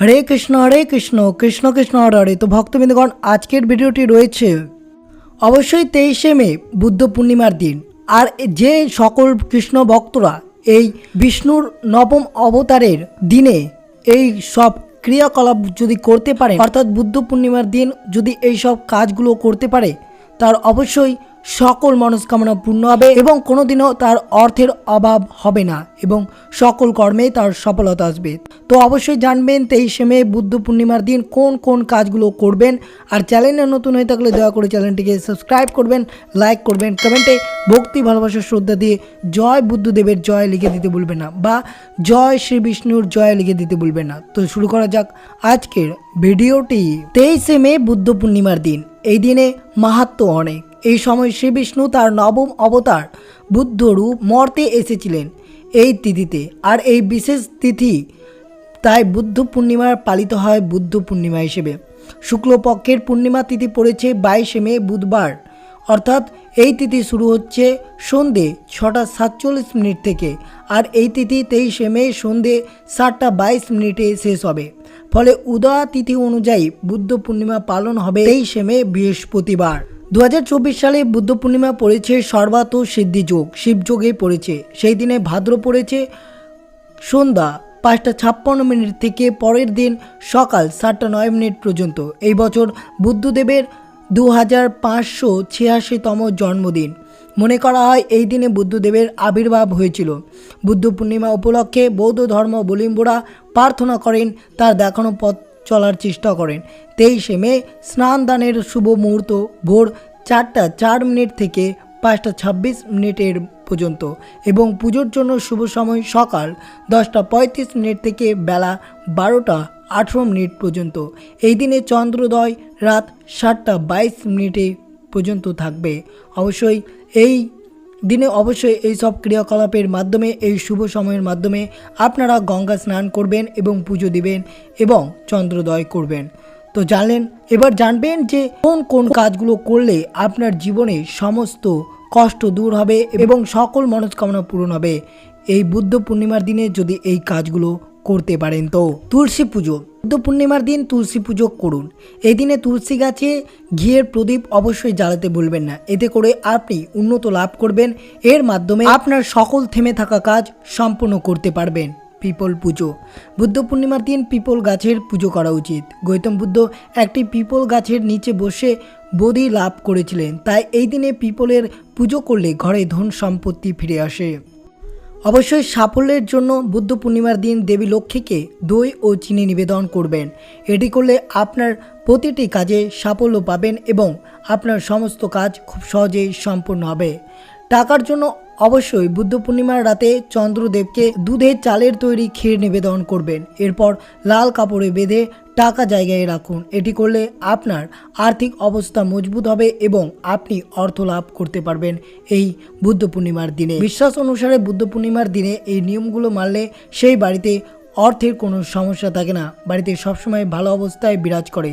হরে কৃষ্ণ হরে কৃষ্ণ কৃষ্ণ কৃষ্ণ, হরে হরে। তো ভক্তবৃন্দগণ, আজকের ভিডিওটি রয়েছে অবশ্যই তেইশে মে, বুদ্ধ পূর্ণিমার দিন। আর যে সকল কৃষ্ণ ভক্তরা এই বিষ্ণুর নবম অবতারের দিনে এই সব ক্রিয়াকলাপ যদি করতে পারে, অর্থাৎ বুদ্ধ পূর্ণিমার দিন যদি এই সব কাজগুলো করতে পারে, তার অবশ্যই সকল মনস্কামনা পূর্ণ হবে এবং কোনোদিনও তার অর্থের অভাব হবে না এবং সকল কর্মেই তার সফলতা আসবে। তো অবশ্যই জানবেন তেইশে মে, বুদ্ধ পূর্ণিমার দিন কোন কোন কাজগুলো করবেন। আর চ্যানেলে নতুন হয়ে থাকলে দয়া করে চ্যানেলটিকে সাবস্ক্রাইব করবেন, লাইক করবেন, কমেন্টে ভক্তি, ভালোবাসা, শ্রদ্ধা দিয়ে জয় বুদ্ধদেবের জয় লিখে দিতে ভুলবেন না বা জয় শ্রী বিষ্ণুর জয় লিখে দিতে ভুলবেন না। তো শুরু করা যাক আজকের ভিডিওটি। তেইশে মে, বুদ্ধ পূর্ণিমার দিন। এই দিনে মাহাত্ম অনেক। এই সময় শ্রী বিষ্ণু তার নবম অবতার বুদ্ধরূপ মর্তে এসেছিলেন এই তিথিতে। আর এই বিশেষ তিথি তাই বুদ্ধ পূর্ণিমার পালিত হয় বুদ্ধ পূর্ণিমা হিসেবে। শুক্লপক্ষের পূর্ণিমা তিথি পড়েছে বাইশে মে বুধবার। অর্থাৎ এই তিথি শুরু হচ্ছে সন্ধে ছটা সাতচল্লিশ মিনিট থেকে আর এই তিথি তেইশে মে সন্ধে সাতটা বাইশ মিনিটে শেষ হবে। ফলে উদয়া তিথি অনুযায়ী বুদ্ধ পূর্ণিমা পালন হবে তেইশে মে বৃহস্পতিবার। দু হাজার চব্বিশ সালে বুদ্ধ পূর্ণিমা পড়েছে সর্বাত সিদ্ধি যোগ শিবযোগে পড়েছে। সেই দিনে ভাদ্র পড়েছে সন্ধ্যা পাঁচটা ছাপ্পান্ন মিনিট থেকে পরের দিন সকাল সাতটা নয় মিনিট পর্যন্ত। এই বছর বুদ্ধদেবের দু হাজার পাঁচশো ছিয়াশিতম জন্মদিন। মনে করা হয় এই দিনে বুদ্ধদেবের আবির্ভাব হয়েছিল। বুদ্ধ পূর্ণিমা উপলক্ষে বৌদ্ধ ধর্মাবলম্বীরা প্রার্থনা করেন, তার দেখানো পথ চলার চেষ্টা করেন। তেইশে মে স্নান দানের শুভ মুহূর্ত, ভোর চারটা চার মিনিট থেকে পাঁচটা ছাব্বিশ মিনিটের পর্যন্ত এবং পুজোর জন্য শুভ সময় সকাল দশটা পঁয়ত্রিশ মিনিট থেকে বেলা বারোটা আঠেরো মিনিট পর্যন্ত। এই দিনে চন্দ্রোদয় রাত সাতটা বাইশ মিনিটে পর্যন্ত থাকবে। অবশ্যই এই দিনে অবশ্যই এই সব ক্রিয়াকলাপের মাধ্যমে, এই শুভ সময়ের মাধ্যমে আপনারা গঙ্গা স্নান করবেন এবং পুজো দিবেন এবং চন্দ্রোদয় করবেন। তো জানলেন, এবার জানবেন যে কোন কোন কাজগুলো করলে আপনার জীবনে সমস্ত কষ্ট দূর হবে এবং সকল মনস্কামনা পূরণ হবে। এই বুদ্ধ পূর্ণিমার দিনে যদি এই কাজগুলো করতে পারেন তো। তুলসী পুজো, বুদ্ধ পূর্ণিমার দিন তুলসী পুজো করুন। এই দিনে তুলসী গাছে ঘিয়ের প্রদীপ অবশ্যই জ্বালাতে ভুলবেন না। এতে করে আপনি উন্নত লাভ করবেন। এর মাধ্যমে আপনার সকল থেমে থাকা কাজ সম্পূর্ণ করতে পারবেন। পিপল পুজো, বুদ্ধ পূর্ণিমার দিন পিপল গাছের পুজো করা উচিত। গৌতম বুদ্ধ একটি পিপল গাছের নিচে বসে বোধি লাভ করেছিলেন। তাই এই দিনে পিপলের পুজো করলে ঘরে ধন সম্পত্তি ফিরে আসে। অবশ্যই সাফল্যের জন্য বুদ্ধ পূর্ণিমার দিন দেবী লক্ষ্মীকে দই ও চিনি নিবেদন করবেন। এটি করলে আপনার প্রতিটি কাজে সাফল্য পাবেন এবং আপনার সমস্ত কাজ খুব সহজেই সম্পূর্ণ হবে। টাকার জন্য অবশ্যই বুদ্ধ পূর্ণিমার রাতে চন্দ্রদেবকে দুধের চালের তৈরি ক্ষীর নিবেদন করবেন। এরপর লাল কাপড়ে বেঁধে টাকা জায়গায় রাখুন। এটি করলে আপনার আর্থিক অবস্থা মজবুত হবে এবং আপনি অর্থ লাভ করতে পারবেন এই বুদ্ধ পূর্ণিমার দিনে। বিশ্বাস অনুসারে বুদ্ধ পূর্ণিমার দিনে এই নিয়মগুলো মানলে সেই বাড়িতে অর্থের কোনো সমস্যা থাকে না। বাড়িতে সবসময় ভালো অবস্থায় বিরাজ করে।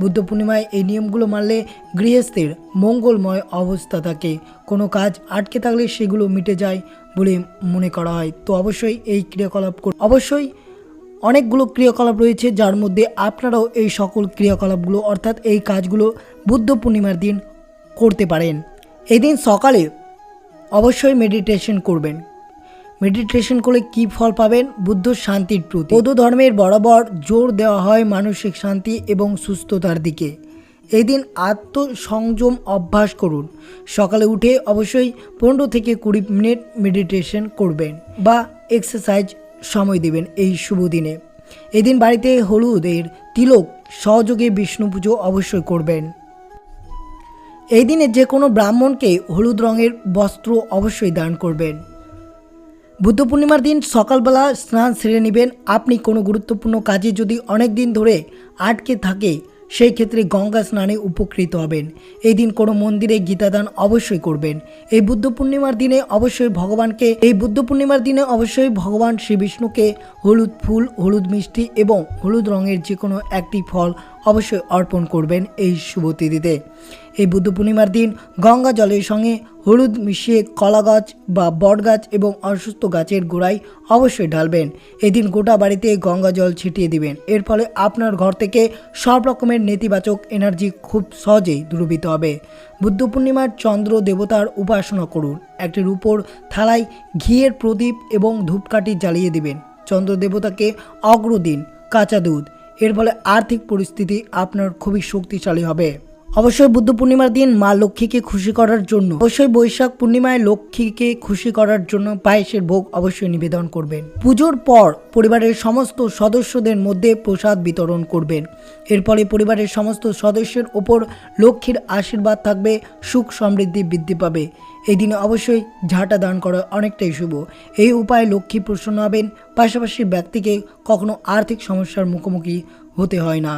বুদ্ধ পূর্ণিমায় এই নিয়মগুলো মানলে গৃহস্থের মঙ্গলময় অবস্থা থাকে। কোনো কাজ আটকে থাকলে সেগুলো মিটে যায় বলে মনে করা হয়। তো অবশ্যই এই ক্রিয়াকলাপ কর অবশ্যই অনেকগুলো ক্রিয়াকলাপ রয়েছে, যার মধ্যে আপনারাও এই সকল ক্রিয়াকলাপগুলো, অর্থাৎ এই কাজগুলো বুদ্ধ পূর্ণিমার দিন করতে পারেন। এই দিন সকালে অবশ্যই মেডিটেশন করবেন। মেডিটেশন করলে কি ফল পাবেন? বুদ্ধ শান্তির প্রতি বৌদ্ধ ধর্মের বরাবর জোর দেওয়া হয় মানসিক শান্তি এবং সুস্থতার দিকে। এই দিন আত্মসংযম অভ্যাস করুন। সকালে উঠে অবশ্যই পনেরো থেকে কুড়ি মিনিট মেডিটেশন করবেন বা এক্সারসাইজ সময় দেবেন এই শুভ দিনে। এদিন বাড়িতে হলুদের তিলক সহযোগে বিষ্ণু পুজো অবশ্যই করবেন। এই দিনে যে কোনো ব্রাহ্মণকে হলুদ রঙের বস্ত্র অবশ্যই দান করবেন। বুদ্ধ পূর্ণিমার দিন সকালবেলা স্নান সেরে নেবেন। আপনি কোনো গুরুত্বপূর্ণ কাজে যদি অনেক দিন ধরে আটকে থাকে সেই ক্ষেত্রে গঙ্গা স্নানে উপকৃত হবেন। এই দিন কোনো মন্দিরে গীতাদান অবশ্যই করবেন। এই বুদ্ধ পূর্ণিমার দিনে অবশ্যই ভগবানকে, এই বুদ্ধ পূর্ণিমার দিনে অবশ্যই ভগবান শ্রীবিষ্ণুকে হলুদ ফুল, হলুদ মিষ্টি এবং হলুদ রঙের যে কোনো একটি ফল অবশ্যই অর্পণ করবেন এই শুভ তিথিতে। এই বুদ্ধ পূর্ণিমার দিন গঙ্গা জলের সঙ্গে হলুদ মিশিয়ে কলা গাছ বা বট গাছ এবং অসুস্থ গাছের গোড়ায় অবশ্যই ঢালবেন। এদিন গোটা বাড়িতে গঙ্গা জল ছিটিয়ে দিবেন। এর ফলে আপনার ঘর থেকে সব রকমের নেতিবাচক এনার্জি খুব সহজেই দূরীভূত হবে। বুদ্ধ পূর্ণিমার চন্দ্র দেবতার উপাসনা করুন। একটির উপর থালায় ঘিয়ের প্রদীপ এবং ধূপকাঠি জ্বালিয়ে দিবেন। চন্দ্র দেবতাকে অগ্র দিন কাঁচা দুধ। এর ফলে আর্থিক পরিস্থিতি আপনার খুবই শক্তিশালী হবে। অবশ্যই বুদ্ধ পূর্ণিমার দিন মা লক্ষ্মীকে খুশি করার জন্য। অবশ্যই বৈশাখ পূর্ণিমায় লক্ষ্মীকে খুশি করার জন্য পায়েসের ভোগ অবশ্যই নিবেদন করবেন। পুজোর পর পরিবারের সমস্ত সদস্যদের মধ্যে প্রসাদ বিতরণ করবেন। এর ফলে পরিবারের সমস্ত সদস্যের ওপর লক্ষ্মীর আশীর্বাদ থাকবে, সুখ সমৃদ্ধি বৃদ্ধি পাবে। এই দিনে অবশ্যই ঝাঁটা দান করা অনেকটাই শুভ। এই উপায়ে লক্ষ্মী প্রসন্ন হবেন, পাশাপাশি ব্যক্তিকে কখনো আর্থিক সমস্যার মুখোমুখি হতে হয় না।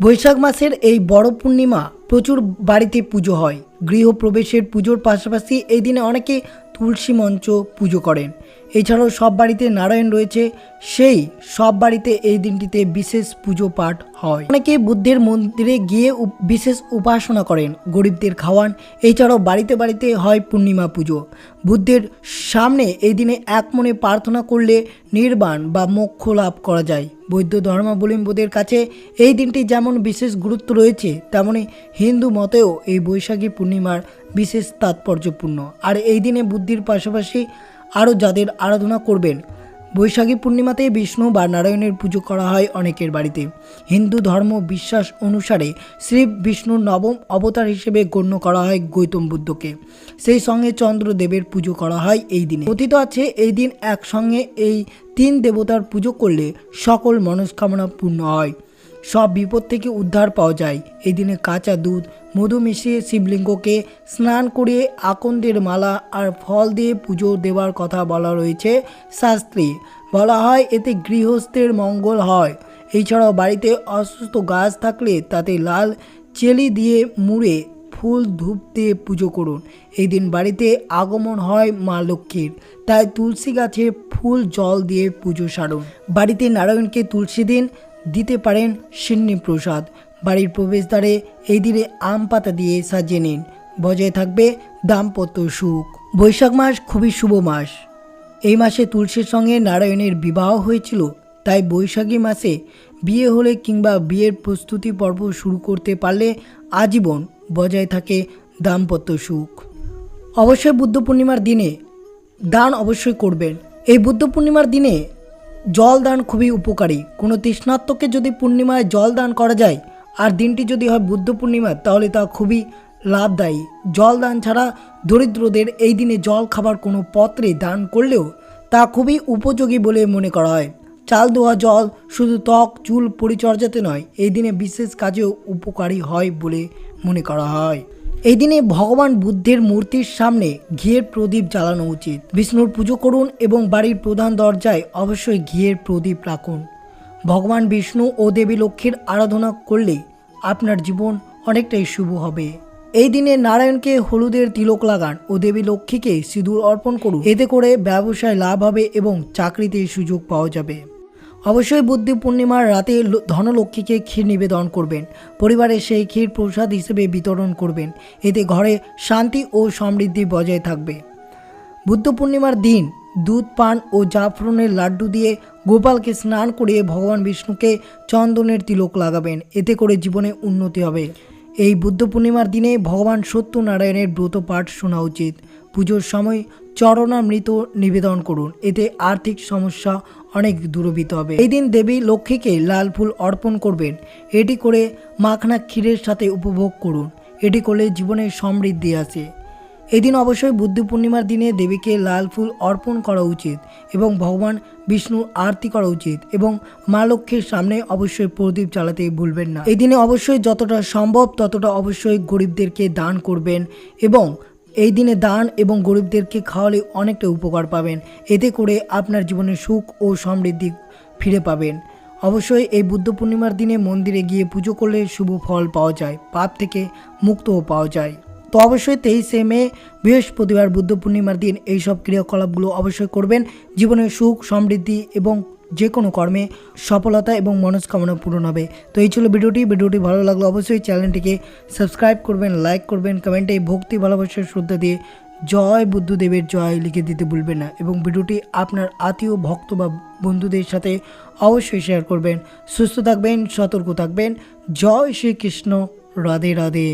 বৈশাখ মাসের এই বড় পূর্ণিমা প্রচুর বাড়িতে পুজো হয়। গৃহপ্রবেশের পুজোর পাশাপাশি এই দিনে অনেকে তুলসী মঞ্চ পুজো করেন। এছাড়াও সব বাড়িতে নারায়ণ রয়েছে, সেই সব বাড়িতে এই দিনটিতে বিশেষ পুজো পাঠ হয়। অনেকে বুদ্ধের মন্দিরে গিয়ে বিশেষ উপাসনা করেন, গরিবদের খাওয়ান। এছাড়াও বাড়িতে বাড়িতে হয় পূর্ণিমা পুজো। বুদ্ধের সামনে এই দিনে এক মনে প্রার্থনা করলে নির্বাণ বা মোক্ষ লাভ করা যায়। বৌদ্ধ ধর্মাবলম্বীদের কাছে এই দিনটি যেমন বিশেষ গুরুত্ব রয়েছে, তেমনি হিন্দু মতেও এই বৈশাখী পূর্ণিমার বিশেষ তাৎপর্যপূর্ণ। আর এই দিনে বুদ্ধির পাশাপাশি আরও যাদের আরাধনা করবেন। বৈশাখী পূর্ণিমাতে বিষ্ণু বা নারায়ণের পুজো করা হয় অনেকের বাড়িতে। হিন্দু ধর্ম বিশ্বাস অনুসারে শ্রী বিষ্ণুর নবম অবতার হিসেবে গণ্য করা হয় গৌতম বুদ্ধকে। সেই সঙ্গে চন্দ্রদেবের পুজো করা হয় এই দিনে। কথিত আছে, এই দিন একসঙ্গে এই তিন দেবতার পুজো করলে সকল মনস্কামনা পূর্ণ হয়। সব বিপদ থেকে উদ্ধার পাওয়া যায়। এই দিনে কাঁচা দুধ, মধু মিশিয়ে শিবলিঙ্গকে স্নান করিয়ে আকন্দের মালা আর ফল দিয়ে পুজো দেওয়ার কথা বলা রয়েছে শাস্ত্রে। বলা হয়, এতে গৃহস্থের মঙ্গল হয়। এছাড়াও বাড়িতে অসুস্থ গাছ থাকলে তাতে লাল চেলি দিয়ে মুড়ে ফুল ধূপ দিয়ে পুজো করুন। এই দিন বাড়িতে আগমন হয় মা লক্ষ্মীর, তাই তুলসী গাছে ফুল জল দিয়ে পুজো সারুন। বাড়িতে নারায়ণকে তুলসী দিন দিতে পারেন সিন্নি প্রসাদ। বাড়ির প্রবেশদ্বারে এই দিনে আম পাতা দিয়ে সাজিয়ে নিন। বজায় থাকবে দাম্পত্য সুখ। বৈশাখ মাস খুবই শুভ মাস। এই মাসে তুলসীর সঙ্গে নারায়ণের বিবাহ হয়েছিল, তাই বৈশাখী মাসে বিয়ে হলে কিংবা বিয়ের প্রস্তুতি পর্ব শুরু করতে পারলে আজীবন বজায় থাকে দাম্পত্য সুখ। অবশ্যই বুদ্ধ পূর্ণিমার দিনে দান অবশ্যই করবেন। এই বুদ্ধ পূর্ণিমার দিনে জল দান খুবই উপকারী। কোনো তৃষ্ণাত্মকে যদি পূর্ণিমায় জল দান করা যায়, আর দিনটি যদি হয় বুদ্ধ পূর্ণিমা, তাহলে তা খুবই লাভদায়ী। জল দান ছাড়া দরিদ্রদের এই দিনে জল খাবার কোনো পত্রে দান করলেও তা খুবই উপযোগী বলে মনে করা হয়। চাল ধোয়া জল শুধু ত্বক, চুল পরিচর্যাতে নয়, এই দিনে বিশেষ কাজেও উপকারী হয় বলে মনে করা হয়। এই দিনে ভগবান বুদ্ধের মূর্তির সামনে ঘিয়ের প্রদীপ জ্বালানো উচিত। বিষ্ণুর পুজো করুন এবং বাড়ির প্রধান দরজায় অবশ্যই ঘিয়ের প্রদীপ রাখুন। ভগবান বিষ্ণু ও দেবী লক্ষ্মীর আরাধনা করলে আপনার জীবন অনেকটাই শুভ হবে। এই দিনে নারায়ণকে হলুদের তিলক লাগান ও দেবী লক্ষ্মীকে সিঁদুর অর্পণ করুন। এতে করে ব্যবসায় লাভ হবে এবং চাকরিতে সুযোগ পাওয়া যাবে। অবশ্যই বুদ্ধি পূর্ণিমার রাতে ধনলক্ষ্মীকে ক্ষীর নিবেদন করবেন। পরিবারের সেই ক্ষীর প্রসাদ হিসেবে বিতরণ করবেন। এতে ঘরে শান্তি ও সমৃদ্ধি বজায় থাকবে। বুদ্ধ পূর্ণিমার দিন দুধ, পান ও জাফরনের লাড্ডু দিয়ে গোপালকে স্নান করিয়ে ভগবান বিষ্ণুকে চন্দনের তিলক লাগাবেন। এতে করে জীবনে উন্নতি হবে। এই বুদ্ধ পূর্ণিমার দিনে ভগবান সত্যনারায়ণের ব্রত পাঠ শোনা উচিত। পুজোর সময় চরণামৃত নিবেদন করুন। এতে আর্থিক সমস্যা অনেক দূরবীত হবে। এই দিন দেবী লক্ষ্মীকে লাল ফুল অর্পণ করবেন। এটি করে মাখনা ক্ষীরের সাথে উপভোগ করুন। এটি করলে জীবনে সমৃদ্ধি আসে। এদিন অবশ্যই বুদ্ধ পূর্ণিমার দিনে দেবীকে লাল ফুল অর্পণ করা উচিত এবং ভগবান বিষ্ণুর আরতি করা উচিত এবং মা লক্ষ্মীর সামনে অবশ্যই প্রদীপ জ্বালাতে ভুলবেন না। এই দিনে অবশ্যই যতটা সম্ভব ততটা অবশ্যই গরিবদেরকে দান করবেন এবং এই দিনে দান এবং গরিবদেরকে খাওয়ালে অনেকটা উপকার পাবেন। এতে করে আপনার জীবনে সুখ ও সমৃদ্ধি ফিরে পাবেন। অবশ্যই এই বুদ্ধ পূর্ণিমার দিনে মন্দিরে গিয়ে পুজো করলে শুভ ফল পাওয়া যায়, পাপ থেকে মুক্তও পাওয়া যায়। তো অবশ্যই তেইশে মে, বৃহস্পতিবার বুদ্ধ পূর্ণিমার দিন এইসব ক্রিয়াকলাপগুলো অবশ্যই করবেন। জীবনে সুখ, সমৃদ্ধি এবং যে কোনো কর্মে সফলতা এবং মনস্কামনা পূরণ হবে। তো এই ছিল ভিডিওটি। ভিডিওটি ভালো লাগল অবশ্যই চ্যানেলটিকে সাবস্ক্রাইব করবেন, লাইক করবেন, কমেন্টে ভক্তি, ভালোবাসার শ্রদ্ধা দিয়ে জয় বুদ্ধদেবের জয় লিখে দিতে ভুলবেন না এবং ভিডিওটি আপনার আত্মীয়, ভক্ত বা বন্ধুদের সাথে অবশ্যই শেয়ার করবেন। সুস্থ থাকবেন, সতর্ক থাকবেন। জয় শ্রীকৃষ্ণ। রাধে রাধে।